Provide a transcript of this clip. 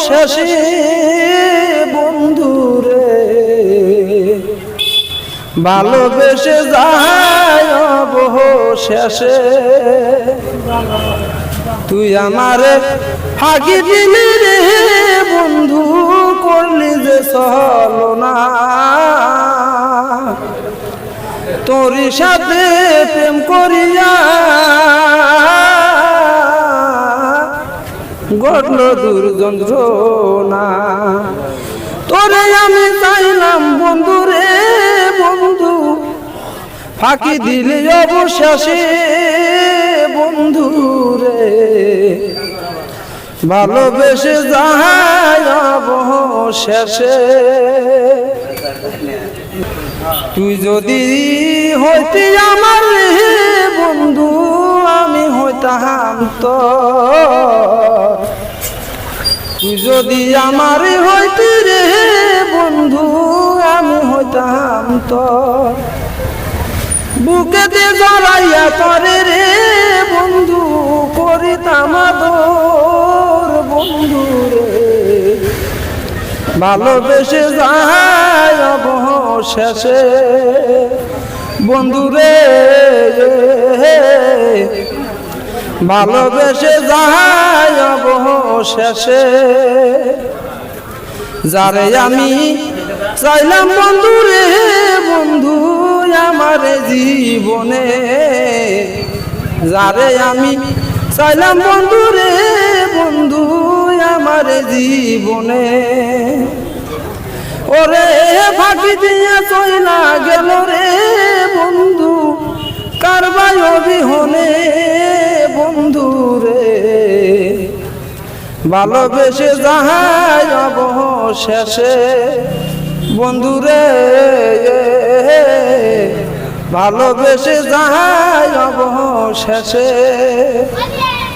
অবশেষে বন্ধুরে ভালোবেসে যায় অবশেষে। তুই আমার ফাঁকি দিলি রে বন্ধু, করলি যে না তোর সাথে প্রেম করিয়া ঘটল দুর্যন্ত্রণা তোরে আমি চাইলাম, বন্ধু রে বন্ধু, ফাঁকি দিলে অবশেষে, বন্ধু রে। ভালোবেসে অবশেষে। তুই যদি হইতি আমার বন্ধু, আমি হইতাম তো তুই যদি আমার হইতি রে বন্ধু, আমি হইতাম তো। বুকেতে জড়াইয়া তরে রে বন্ধু, করিতাম বন্ধু রে। ভালোবেসে যায় অবশেষে। বন্ধুরে ভালোবেসে যায় অবশেষে যারে আমি চাইলাম বন্ধুরে বন্ধু আমার জীবনে। যারে আমি চাইলাম বন্ধুরে বন্ধু আমার জীবনে। ওরে ফাঁকি দিয়া চইলা গেল রে বন্ধু, কারবাই অবিহনে। ভালোবেসে যাহাই অবশেষে বন্ধুরে ভালোবেসে যাহাই অবশেষে